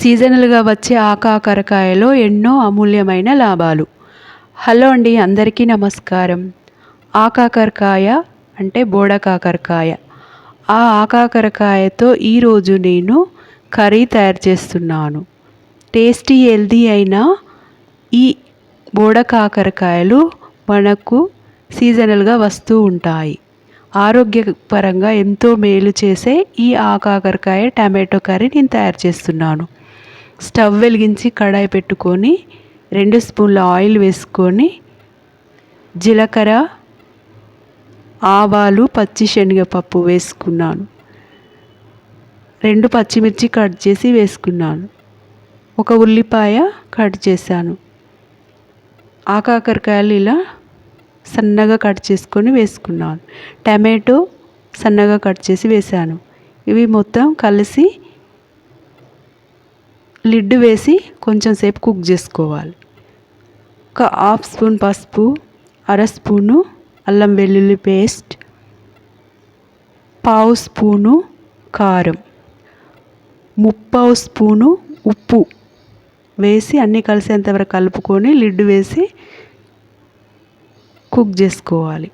సీజనల్గా వచ్చే ఆకాకరకాయలో ఎన్నో అమూల్యమైన లాభాలు. హలో అండి అందరికీ నమస్కారం. ఆకాకరకాయ అంటే బోడ కాకరకాయ ఆ ఆకాకరకాయతో ఈరోజు నేను కర్రీ తయారు చేస్తున్నాను. టేస్టీ హెల్దీ అయిన ఈ బోడకాకరకాయలు మనకు సీజనల్గా వస్తూ ఉంటాయి. ఆరోగ్యపరంగా ఎంతో మేలు చేసే ఈ ఆకాకరకాయ టమాటో కర్రీ నేను తయారు చేస్తున్నాను. స్టవ్ వెలిగించి కడాయి పెట్టుకొని రెండు స్పూన్ల ఆయిల్ వేసుకొని జీలకర్ర ఆవాలు పచ్చి శనగపప్పు వేసుకున్నాను. రెండు పచ్చిమిర్చి కట్ చేసి వేసుకున్నాను. ఒక ఉల్లిపాయ కట్ చేశాను. ఆకాకరకాయలు ఇలా సన్నగా కట్ చేసుకొని వేసుకున్నాను. టమాటో సన్నగా కట్ చేసి వేసాను ఇవి మొత్తం కలిసి లిడ్ వేసి కొంచెం సేపు కుక్ చేసుకోవాలి. ఒక హాఫ్ స్పూన్ పసుపు అర స్పూను అల్లం వెల్లుల్లి పేస్ట్ పావు స్పూను కారం ముప్పావు స్పూను ఉప్పు వేసి అన్నీ కలిసేంతవరకు కలుపుకొని లిడ్ వేసి కుక్ చేసుకోవాలి.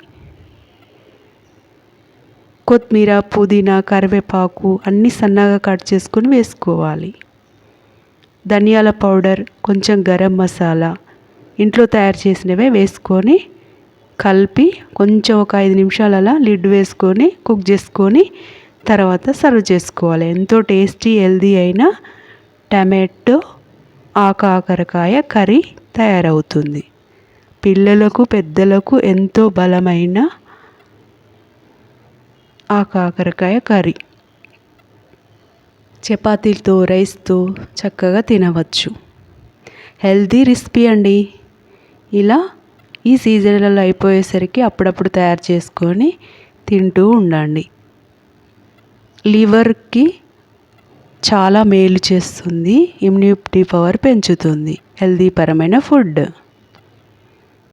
కొత్తిమీర పుదీనా కరివేపాకు అన్నీ సన్నగా కట్ చేసుకొని వేసుకోవాలి. ధనియాల పౌడర్ కొంచెం గరం మసాలా ఇంట్లో తయారు చేసినవే వేసుకొని కలిపి కొంచెం ఒక ఐదు నిమిషాలు అలా లిడ్ వేసుకొని కుక్ చేసుకొని తర్వాత సర్వ్ చేసుకోవాలి. ఎంతో టేస్టీ హెల్దీ అయిన టమాటో ఆకాకరకాయ కర్రీ తయారవుతుంది. పిల్లలకు పెద్దలకు ఎంతో బలమైన ఆకాకరకాయ కర్రీ. చపాతీలతో రైస్తో చక్కగా తినవచ్చు. హెల్తీ రెసిపీ అండి. ఇలా ఈ సీజన్లలో అయిపోయేసరికి అప్పుడప్పుడు తయారు చేసుకొని తింటూ ఉండండి. లివర్కి చాలా మేలు చేస్తుంది ఇమ్యూనిటీ పవర్ పెంచుతుంది హెల్దీ పరమైన ఫుడ్.